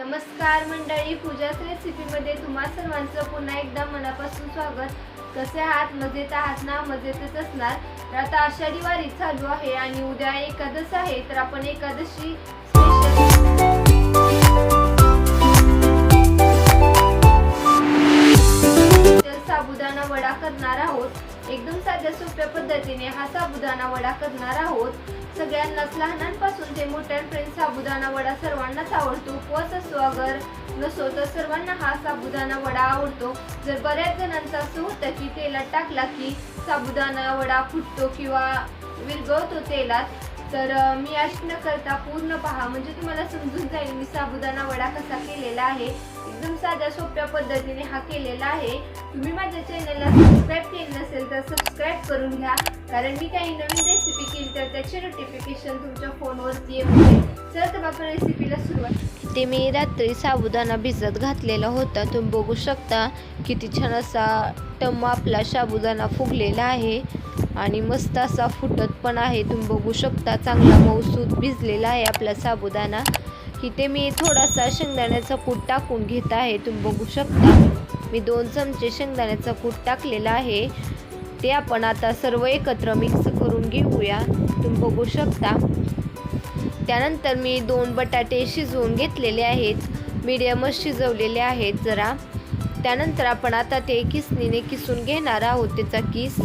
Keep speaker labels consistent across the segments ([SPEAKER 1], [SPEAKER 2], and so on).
[SPEAKER 1] नमस्कार मंडळी पूजाच रेसिपीमध्ये तुम्हा सर्वांचं पुन्हा एकदा मनापासून स्वागत. कसे आहात? मजेत आहात ना? मजेतच असणार. तर आता आषाढी वारी चालू आहे आणि उद्या एकादश आहे. तर आपण एकादशी स्पेशल तर साबुदाणा वडा करणार आहोत. एकदम साध्या सोप्या पद्धतीने हा साबुदाणा वडा करणार आहोत. सगळ्यांनाच लहानांपासून ते मोठ्यांपर्यंत साबुदाणा वडा सर्वांनाच आवडतो. उपवास असतो अगर नसो तर सर्वांना हा साबुदाणा वडा आवडतो. जर बऱ्याच जणांचं असं होतं की तेलात टाकला की साबुदाणा वडा फुटतो किंवा विरघळतो तेलात तर मी अशी न करता पूर्ण पहा. म्हणजे तुम्हाला समजून जाईल मी साबुदाणा वडा कसा केलेला आहे. एकदम साध्या सोप्या पद्धतीने हा केलेला आहे. तुम्ही माझ्या चॅनलला सबस्क्राईब केलं नसेल तर सबस्क्राईब करून घ्या. कारण मी काही नवीन रेसिपी केली तर त्याचे नोटिफिकेशन तुमच्या फोनवरती येते चल तर आपण रेसिपीला सुरुवात
[SPEAKER 2] ते मी रात्री साबुदाणा भिजत घातलेला होता. तुम्ही बघू शकता किती छान असा टम आपला साबुदाणा फुगलेला आहे. आणि मस्त असा फुटत पण आहे. तुम्ही बघू शकता चांगला मऊसूद भिजलेला आहे आपला साबुदाणा. इथे मी थोडासा शेंगदाण्याचा कूट टाकून घेत आहे. तुम्ही बघू शकता मी दोन चमचे शेंगदाण्याचा कूट टाकलेला आहे. ते आपण आता सर्व एकत्र मिक्स करून घेऊया. तुम्ही बघू शकता. त्यानंतर मी दोन बटाटे शिजवून घेतलेले आहेत. मीडियमच शिजवलेले आहेत जरा. त्यानंतर आपण आता ते किसनीने किसून घेणार आहोत. त्याचा किस.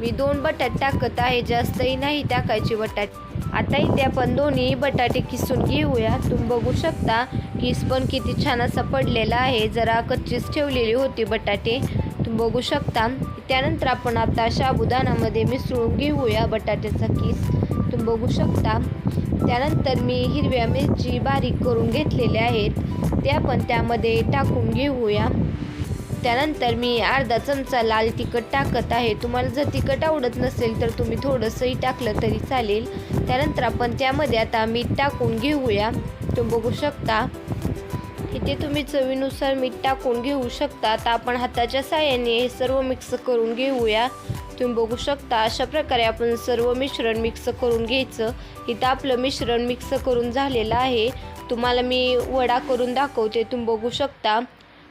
[SPEAKER 2] मी दोन बटाट टाकत आहे जास्तही नाही टाकायचे बटाट. आता इथे आपण दोन्ही बटाटे किसून घेऊया. तुम्ही बघू शकता किस पण किती छान असा पडलेला आहे. जरा कच्चीच ठेवलेली होती बटाटे. तुम्ही बघू शकता. त्यानंतर आपण आता साबुदाणामध्ये मिसळून घेऊया बटाट्याचा किस. तुम्ही बघू शकता. त्यानंतर मी हिरव्या मिरची बारीक करून घेतलेल्या आहेत. त्या पण त्यामध्ये टाकून घेऊया. त्यानंतर मी अर्धा चमचा लाल तिखट टाकत आहे. तुम्हाला जर तिखट आवडत नसेल तर तुम्ही थोडंसंही टाकलं तरी चालेल. त्यानंतर आपण त्यामध्ये आता मीठ टाकून घेऊया. तुम्ही बघू शकता. इथे तुम्ही चवीनुसार मीठ टाकून घेऊ शकता आता आपण हाताच्या साह्याने हे सर्व मिक्स करून घेऊया. तुम्ही बघू शकता अशा प्रकारे आपण सर्व मिश्रण मिक्स करून घ्यायचं. इथं आपलं मिश्रण मिक्स करून झालेलं आहे. तुम्हाला मी वडा करून दाखवते तुम्ही बघू शकता.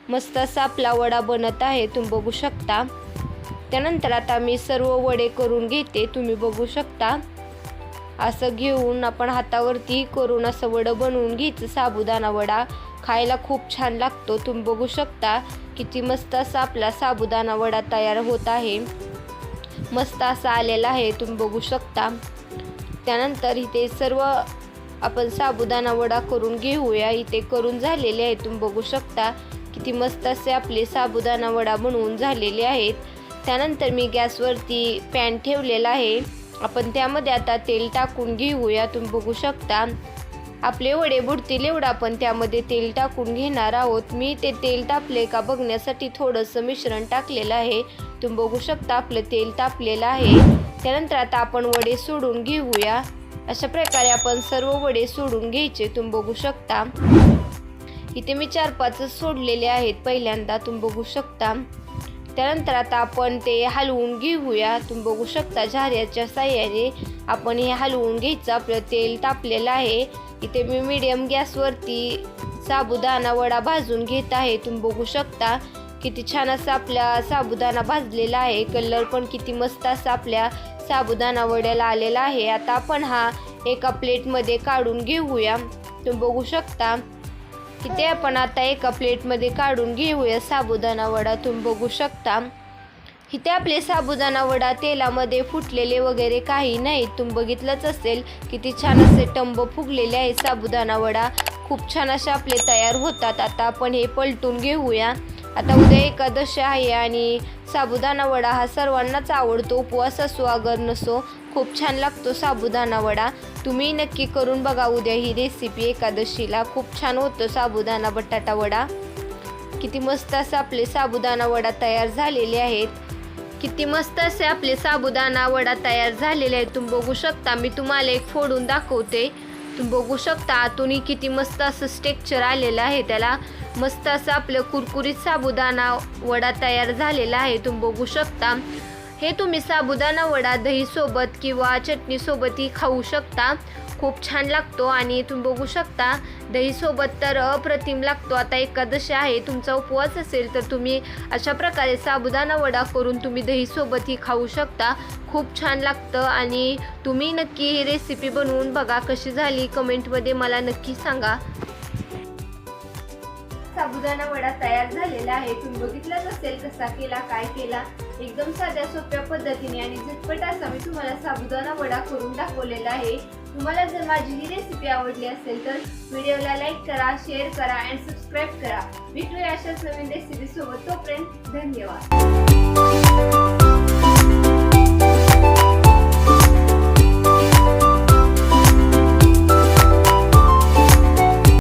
[SPEAKER 2] मस्त असा आपला वडा बनत आहे तुम्ही बघू शकता. त्यानंतर आता मी सर्व वडे करून घेते तुम्ही बघू शकता. असं घेऊन आपण हातावरती करून असं वडं बनवून घ्यायचं साबुदाणा वडा. खायला खूप छान लागतो. तुम्ही बघू शकता किती मस्त असा आपला साबुदाणा वडा तयार होत आहे. मस्त असा आलेला आहे तुम्ही बघू शकता. त्यानंतर इथे सर्व आपण साबुदाणा वडा करून घेऊया. इथे करून झालेले आहे तुम्ही बघू शकता. किती मस्त असे आपले साबुदाणा वडा बनवून झालेले आहेत. त्यानंतर मी गॅसवरती पॅन ठेवलेला आहे. आपण त्यामध्ये आता तेल टाकून घेऊया तुम्ही बघू शकता. आपले वडे बुडतील एवढं आपण त्यामध्ये तेल टाकून घेणार आहोत. मी ते तेल तापले का बघण्यासाठी थोडंसं मिश्रण टाकलेलं आहे. तुम्ही बघू शकता आपलं तेल तापलेलं आहे. त्यानंतर आता आपण वडे सोडून घेऊया. अशा प्रकारे आपण सर्व वडे सोडून घ्यायचे तुम्ही बघू शकता. इथे मी चार पाच सोडलेले आहेत पहिल्यांदा तुम्ही बघू शकता. त्यानंतर आता आपण ते हलवून घेऊया. तुम्ही बघू शकता झाऱ्याच्या साह्याने आपण हे हलवून घ्यायचं आपलं तेल तापलेलं आहे. इथे मी मीडियम गॅसवरती साबुदाणा वडा भाजून घेत आहे. तुम्ही बघू शकता किती छान असा आपल्या साबुदाणा भाजलेला आहे. कलर पण किती मस्त असा आपल्या साबुदाणा वड्याला आलेला आहे. आता आपण हा एका प्लेटमध्ये काढून घेऊया. तुम्ही बघू शकता इथे आपण आता एका प्लेटमध्ये काढून घेऊया साबुदाणा वडा. तुम्ही बघू शकता. इथे आपले साबुदाणा वडा तेलामध्ये फुटलेले वगैरे काही नाही. तुम्ही बघितलंच असेल किती छान असे टंब फुगलेले आहे साबुदाणा वडा. खूप छान असे आपले तयार होतात. आता आपण हे पलटून घेऊया. आता उद्या एकादशी आहे आणि साबुदाणा वडा हा सर्वांनाच आवडतो. उपवास असो अगर नसो खूप छान लागतो साबुदाणा वडा. तुम्ही नक्की करून बघा उद्या ही रेसिपी एकादशीला. खूप छान होतो साबुदाणा बटाटा वडा. किती मस्त असं आपले साबुदाणा वडा तयार झालेले आहेत. किती मस्त असे आपले साबुदाणा वडा तयार झालेले आहे तुम्ही बघू शकता मी तुम्हाला एक फोडून दाखवते. तुम्ही बघू शकता आतूनही किती मस्त असं स्टेक्चर आलेलं आहे. त्याला मस्त असं आपलं कुरकुरीत साबुदाणा वडा तयार झालेला आहे. तुम्ही बघू शकता. हे तुम्ही साबुदाणा वडा दहीसोबत किंवा चटणीसोबतही खाऊ शकता. खूप छान लागतो आणि तुम्ही बघू शकता दहीसोबत तर अप्रतिम लागतो. आता एकादशी आहे तुमचा उपवास असेल तर तुम्ही अशा प्रकारे साबुदाणा वडा करून तुम्ही दहीसोबतही खाऊ शकता. खूप छान लागतं आणि तुम्ही नक्की ही रेसिपी बनवून बघा कशी झाली. कमेंटमध्ये मला नक्की सांगा.
[SPEAKER 1] साबुदाणा वडा तयार झालेला आहे. तुम्ही बघितलाच असेल कसा केला काय केला. एकदम साध्या सोप्या पद्धतीने आणि झटपट असा मी तुम्हाला साबुदाणा वडा करून दाखवलेला आहे. तुम्हाला जर माझी ही रेसिपी आवडली असेल तर व्हिडिओला लाईक करा शेअर करा अँड सबस्क्राईब करा. भेटूया अशाच नवीन रेसिपी सोबत. तोपर्यंत धन्यवाद.